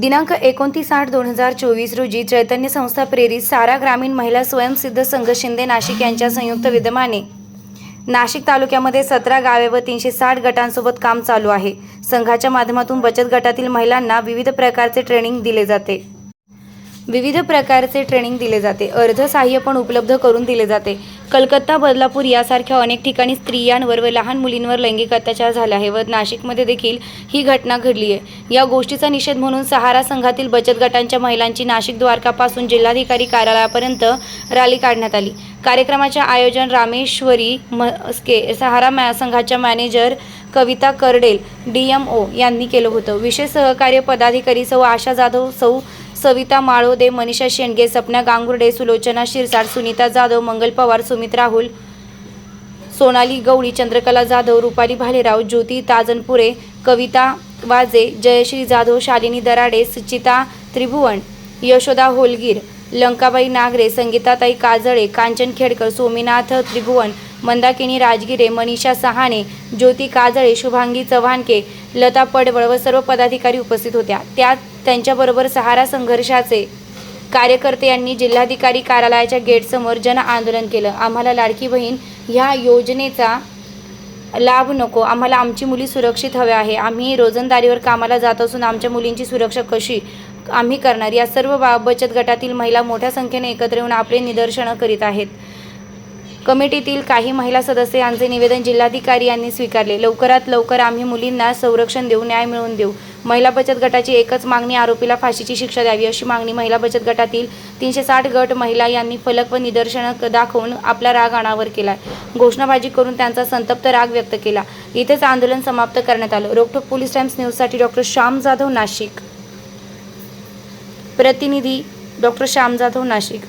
दिनांक एकोणतीस आठ दोन हजार चोवीस रोजी चैतन्य संस्था प्रेरित सारा ग्रामीण महिला स्वयंसिद्ध संघ शिंदे नाशिक यांच्या संयुक्त विद्यमाने. नाशिक तालुक्यामध्ये सतरा गावे व तीनशे साठ गटांसोबत काम चालू आहे. संघाच्या माध्यमातून बचत गटातील महिलांना विविध प्रकारचे ट्रेनिंग दिले जाते. विविध प्रकारचे ट्रेनिंग दिले जाते. अर्ध सहाय्य पण उपलब्ध करून दिले जाते. कलकत्ता बदलापूर यासारख्या अनेक ठिकाणी स्त्रियांवर व लहान मुलींवर लैंगिक अत्याचार झाले आहे व नाशिकमध्ये देखील ही घटना घडली आहे. या गोष्टीचा निषेध म्हणून सहारा संघातील बचत गटांच्या महिलांची नाशिक द्वारकापासून जिल्हाधिकारी कार्यालयापर्यंत रॅली काढण्यात आली. कार्यक्रमाचे आयोजन रामेश्वरी मस्के सहारा मॅ संघाच्या manager Kavita Kardel D M O यांनी केलं होतं. विशेष सहकार्य पदाधिकारी सौ आशा जाधव सौ सविता माळोदे मनीषा शेंडगे सपना गांगुर्डे सुलोचना शिरसाट सुनीता जाधव मंगल पवार सुमित राहुल सोनाली गवळी चंद्रकला जाधव रुपाली भालेराव ज्योती ताजनपुरे कविता वाजे जयश्री जाधव शालिनी दराडे सुचिता त्रिभुवन यशोदा होलगीर लंकाबाई नागरे संगीताताई काजळे कांचन खेडकर सोमीनाथ त्रिभुवन मंदाकिनी राजगिरे मनीषा सहाणे ज्योती काजळे शुभांगी चव्हाणके लता पडवळ व सर्व पदाधिकारी उपस्थित होत्या. त्यात त्यांच्याबरोबर सहारा संघर्षाचे कार्यकर्ते यांनी जिल्हाधिकारी कार्यालयाच्या गेटसमोर जन आंदोलन केलं. आम्हाला लाडकी बहीण ह्या योजनेचा लाभ नको. आम्हाला आमची मुली सुरक्षित हव्या आहे. आम्ही रोजंदारीवर कामाला जात असून आमच्या मुलींची सुरक्षा कशी आम्ही करणार? या सर्व बचत गटातील महिला मोठ्या संख्येने एकत्र येऊन आपले निदर्शनं करीत आहेत. कमिटीतील काही महिला सदस्य यांचे निवेदन जिल्हाधिकारी यांनी स्वीकारले. लवकरात लवकर आम्ही मुलींना संरक्षण देऊ न्याय मिळवून देऊ. महिला बचत गटाची एकच मागणी आरोपीला फाशीची शिक्षा द्यावी अशी मागणी महिला बचत गटातील तीनशे साठ गट महिला यांनी फलक व निदर्शनं दाखवून आपला राग अनावर केला घोषणाबाजी करून त्यांचा संतप्त राग व्यक्त केला. इथेच आंदोलन समाप्त करण्यात आलं. रोकटोक पोलीस टाइम्स न्यूजसाठी डॉक्टर श्याम जाधव नाशिक. प्रतिनिधी डॉक्टर श्याम जाधव नाशिक.